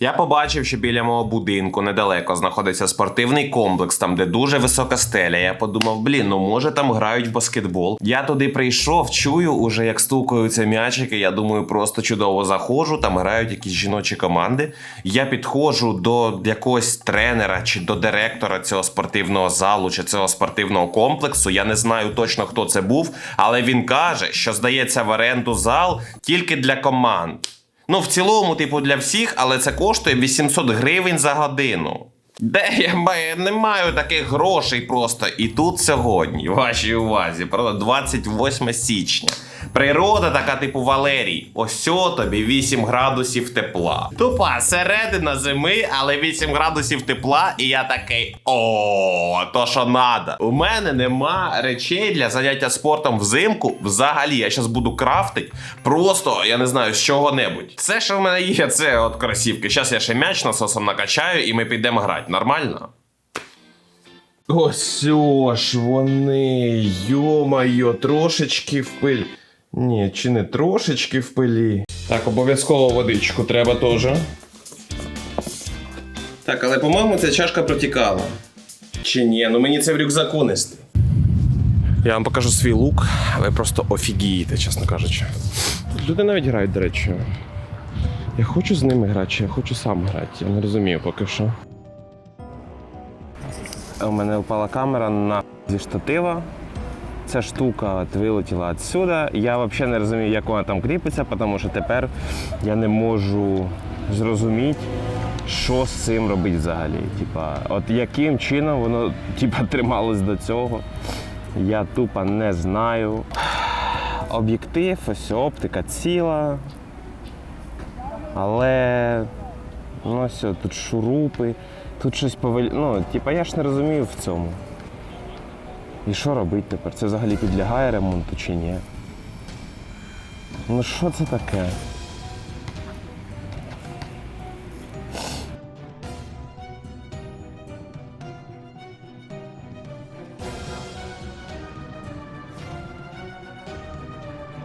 Я побачив, що біля мого будинку недалеко знаходиться спортивний комплекс, там де дуже висока стеля. Я подумав, блін, ну може там грають в баскетбол. Я туди прийшов, чую уже, як стукаються м'ячики. Я думаю, просто чудово заходжу. Там грають якісь жіночі команди. Я підходжу до якогось тренера чи до директора цього спортивного залу чи цього спортивного комплексу. Я не знаю точно хто це був, але він каже, що здається в оренду зал тільки для команд. Ну, в цілому, типу, для всіх, але це коштує 800 гривень за годину. Де я не маю таких грошей просто. І тут сьогодні, вашій увазі, правда, 28 січня. Природа така, типу Валерій. Ось о тобі 8 градусів тепла. Тупа середина зими, але 8 градусів тепла, і я такий о, то що надо. У мене нема речей для заняття спортом взимку. Взагалі, я зараз буду крафтить. Просто я не знаю з чого-небудь. Все, що в мене є, це от кросівки. Зараз я ще м'яч насосом накачаю, і ми підемо грати. Нормально? Ось ж вони, йо-майо, трошечки в пиль. Ні, чи не трошечки в пилі. Так, обов'язково водичку треба теж. Так, але по-моєму ця чашка протікала. Чи ні? Ну мені це в рюкзаку нести. Я вам покажу свій лук, ви просто офігієте, чесно кажучи. Тут люди навіть грають, до речі. Я хочу з ними грати, чи я хочу сам грати. Я не розумію поки що. У мене впала камера на зі штатива. Ця штука от вилетіла відсюди. Я взагалі не розумію, як вона там кріпиться, тому що тепер я не можу зрозуміти, що з цим робити взагалі. Типа, от яким чином воно типа, трималось до цього, я тупо не знаю. Об'єктив, ось оптика ціла. Але ну все, тут шурупи, тут щось повель... Ну, типа, я ж не розумію в цьому. І що робити тепер? Це взагалі підлягає ремонту чи ні? Ну що це таке?